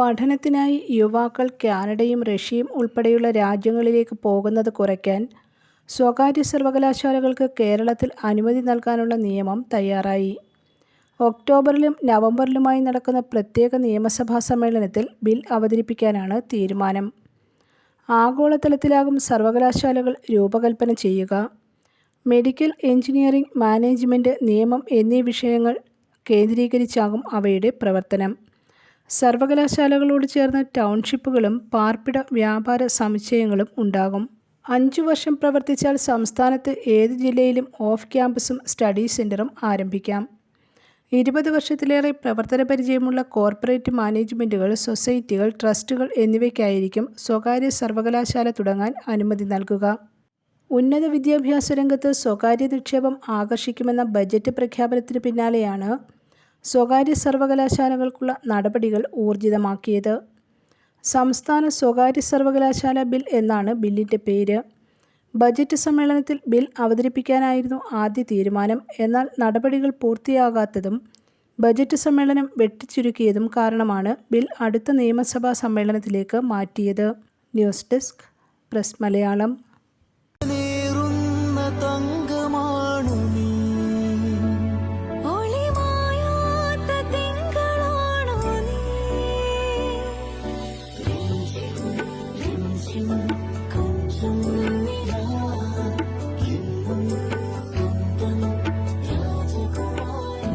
പഠനത്തിനായി യുവാക്കൾ കാനഡയും റഷ്യയും ഉൾപ്പെടെയുള്ള രാജ്യങ്ങളിലേക്ക് പോകുന്നത് കുറയ്ക്കാൻ സ്വകാര്യ സർവകലാശാലകൾക്ക് കേരളത്തിൽ അനുമതി നൽകാനുള്ള നിയമം തയ്യാറായി. ഒക്ടോബറിലും നവംബറിലുമായി നടക്കുന്ന പ്രത്യേക നിയമസഭാ സമ്മേളനത്തിൽ ബിൽ അവതരിപ്പിക്കാനാണ് തീരുമാനം. ആഗോളതലത്തിലാകും സർവകലാശാലകൾ രൂപകൽപ്പന ചെയ്യുക. മെഡിക്കൽ, എഞ്ചിനീയറിംഗ് മാനേജ്മെന്റ് നിയമം എന്നീ വിഷയങ്ങൾ കേന്ദ്രീകരിച്ചാകും അവയുടെ പ്രവർത്തനം. സർവകലാശാലകളോട് ചേർന്ന് ടൗൺഷിപ്പുകളും പാർപ്പിട, വ്യാപാര സമുച്ചയങ്ങളും ഉണ്ടാകും. അഞ്ചു വർഷം പ്രവർത്തിച്ചാൽ സംസ്ഥാനത്ത് ഏത് ജില്ലയിലും ഓഫ് ക്യാമ്പസും സ്റ്റഡി സെന്ററും ആരംഭിക്കാം. ഇരുപത് വർഷത്തിലേറെ പ്രവർത്തന പരിചയമുള്ള കോർപ്പറേറ്റ് മാനേജ്മെന്റുകൾ സൊസൈറ്റികൾ, ട്രസ്റ്റുകൾ എന്നിവയ്ക്കായിരിക്കും സ്വകാര്യ സർവകലാശാല തുടങ്ങാൻ അനുമതി നൽകുക. ഉന്നത വിദ്യാഭ്യാസ രംഗത്ത് സ്വകാര്യ നിക്ഷേപം ആകർഷിക്കുമെന്ന ബജറ്റ് പ്രഖ്യാപനത്തിന് പിന്നാലെയാണ് സ്വകാര്യ സർവകലാശാലകൾക്കുള്ള നടപടികൾ ഊർജിതമാക്കിയത്. സംസ്ഥാന സ്വകാര്യ സർവകലാശാല ബിൽ എന്നാണ് ബില്ലിന്റെ പേര്. ബജറ്റ് സമ്മേളനത്തിൽ ബിൽ അവതരിപ്പിക്കാനായിരുന്നു ആദ്യ തീരുമാനം. എന്നാൽ നടപടികൾ പൂർത്തിയാകാത്തതും ബജറ്റ് സമ്മേളനം വെട്ടിച്ചുരുക്കിയതും കാരണമാണ് ബിൽ അടുത്ത നിയമസഭാ സമ്മേളനത്തിലേക്ക് മാറ്റിയത്. News desk press Malayalam